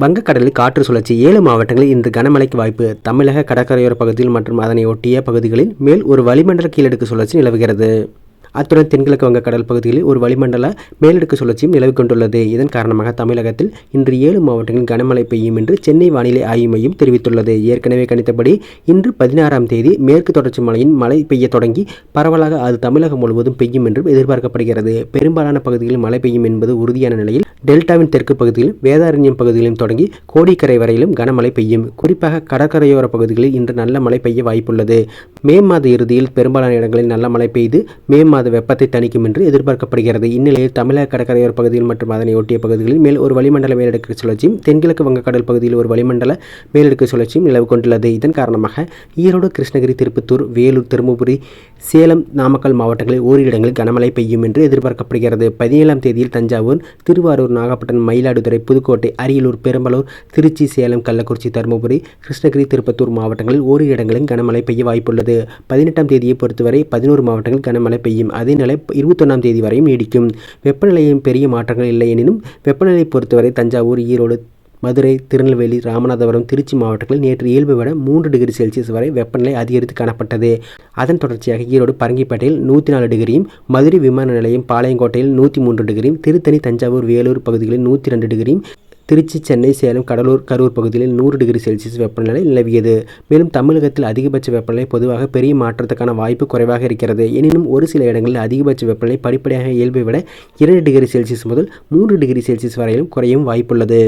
வங்கக்கடலில் காற்று சுழற்சி ஏழு மாவட்டங்களில் இன்று கனமழைக்கு வாய்ப்பு. தமிழக கடற்கரையோர பகுதியில் மற்றும் அதனை ஒட்டிய பகுதிகளில் மேல் ஒரு வளிமண்டல கீழடுக்கு சுழற்சி நிலவுகிறது. அத்துடன் தென்கிழக்கு வங்க கடல் பகுதிகளில் ஒரு வளிமண்டல மேலடுக்கு சுழற்சியும் நிலவு கொண்டுள்ளது. இதன் காரணமாக தமிழகத்தில் இன்று ஏழு மாவட்டங்களில் கனமழை பெய்யும் என்று சென்னை வானிலை ஆய்வு மையம் தெரிவித்துள்ளது. ஏற்கனவே கணித்தபடி இன்று பதினாறாம் தேதி மேற்கு தொடர்ச்சி மலையின் மழை பெய்ய தொடங்கி பரவலாக அது தமிழகம் முழுவதும் பெய்யும் என்றும் எதிர்பார்க்கப்படுகிறது. பெரும்பாலான பகுதிகளில் மழை பெய்யும் என்பது உறுதியான நிலையில் டெல்டாவின் தெற்கு பகுதியில் வேதாரண்யம் பகுதியிலும் தொடங்கி கோடிக்கரை வரையிலும் கனமழை பெய்யும். குறிப்பாக கடற்கரையோர பகுதிகளில் இன்று நல்ல மழை பெய்ய வாய்ப்புள்ளது. மே மாத இறுதியில் பெரும்பாலான இடங்களில் நல்ல மழை பெய்து மே மாத அது வெப்பத்தை தணிக்கும் என்று எதிர்பார்க்கப்படுகிறது. இந்நிலையில் தமிழக கடற்கரையோர பகுதியில் மற்றும் அதனை ஒட்டிய பகுதிகளில் மேல் ஒரு வளிமண்டல மேலடுக்கு சுழற்சியும் தென்கிழக்கு வங்கக்கடல் பகுதியில் ஒரு வளிமண்டல மேலடுக்கு சுழற்சியும் நிலவு கொண்டுள்ளது. இதன் காரணமாக ஈரோடு கிருஷ்ணகிரி திருப்பத்தூர் வேலூர் தருமபுரி சேலம் நாமக்கல் மாவட்டங்களில் ஓரிரு இடங்களில் கனமழை பெய்யும் என்று எதிர்பார்க்கப்படுகிறது. பதினேழாம் தேதியில் தஞ்சாவூர் திருவாரூர் நாகப்பட்டினம் மயிலாடுதுறை புதுக்கோட்டை அரியலூர் பெரம்பலூர் திருச்சி சேலம் கள்ளக்குறிச்சி தருமபுரி கிருஷ்ணகிரி திருப்பத்தூர் மாவட்டங்களில் ஓரிரு இடங்களில் கனமழை பெய்ய வாய்ப்புள்ளது. பதினெட்டாம் தேதியை பொறுத்தவரை பதினோரு மாவட்டங்களில் கனமழை பெய்யும். அதே நிலை இருபத்தொன்னாம் தேதி வரையும் நீடிக்கும். வெப்பநிலையின் பெரிய மாற்றங்கள் இல்லை எனினும் வெப்பநிலை பொறுத்தவரை தஞ்சாவூர் ஈரோடு மதுரை திருநெல்வேலி ராமநாதபுரம் திருச்சி மாவட்டங்களில் நேற்று இயல்பை விட மூன்று டிகிரி செல்சியஸ் வரை வெப்பநிலை அதிகரித்து காணப்பட்டது. அதன் தொடர்ச்சியாக ஈரோடு பரங்கிப்பேட்டையில் நூற்றி நாலு டிகிரியும் மதுரை விமான நிலையம் பாளையங்கோட்டையில் நூற்றி மூன்று டிகிரியும் திருத்தணி தஞ்சாவூர் வேலூர் பகுதிகளில் நூற்றி ரெண்டு டிகிரியும் திருச்சி சென்னை சேலம் கடலூர் கரூர் பகுதிகளில் நூறு டிகிரி செல்சியஸ் வெப்பநிலை நிலவியது. மேலும் தமிழகத்தில் அதிகபட்ச வெப்பநிலை பொதுவாக பெரிய மாற்றத்துக்கான வாய்ப்பு குறைவாக இருக்கிறது. எனினும் ஒரு சில இடங்களில் அதிகபட்ச வெப்பநிலை படிப்படியாக இயல்பை விட இரண்டு டிகிரி செல்சியஸ் முதல் மூன்று டிகிரி செல்சியஸ் வரையிலும் குறையும் வாய்ப்புள்ளது.